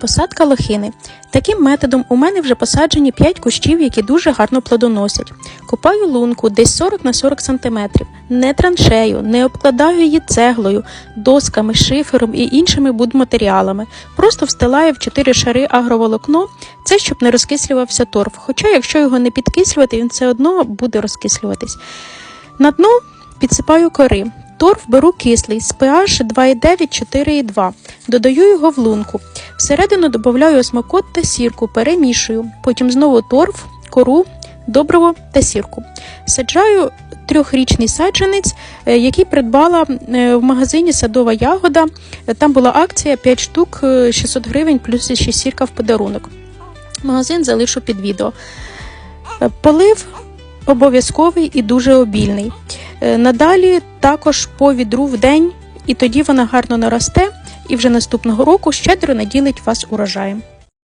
Посадка лохини. Таким методом у мене вже посаджені 5 кущів, які дуже гарно плодоносять. Копаю лунку десь 40 на 40 см. Не траншею, не обкладаю її цеглою, досками, шифером і іншими будматеріалами. Просто встилаю в 4 шари агроволокно, це щоб не розкислювався торф. Хоча, якщо його не підкислювати, він все одно буде розкислюватись. На дно підсипаю кори. Торф беру кислий з pH 2,9-4,2. Додаю його в лунку. Всередину додаю осмокот та сірку, перемішую. Потім знову торф, кору, добриво та сірку. Саджаю трьохрічний саджанець, е, який придбала е, в магазині Садова ягода. Е, Там була акція 5 штук е, 600 гривень плюс ще сірка в подарунок. Магазин залишу під відео. Полив обов'язковий і дуже обільний. Надалі також по відру в день, і тоді вона гарно наросте, і вже наступного року щедро наділить вас урожаєм.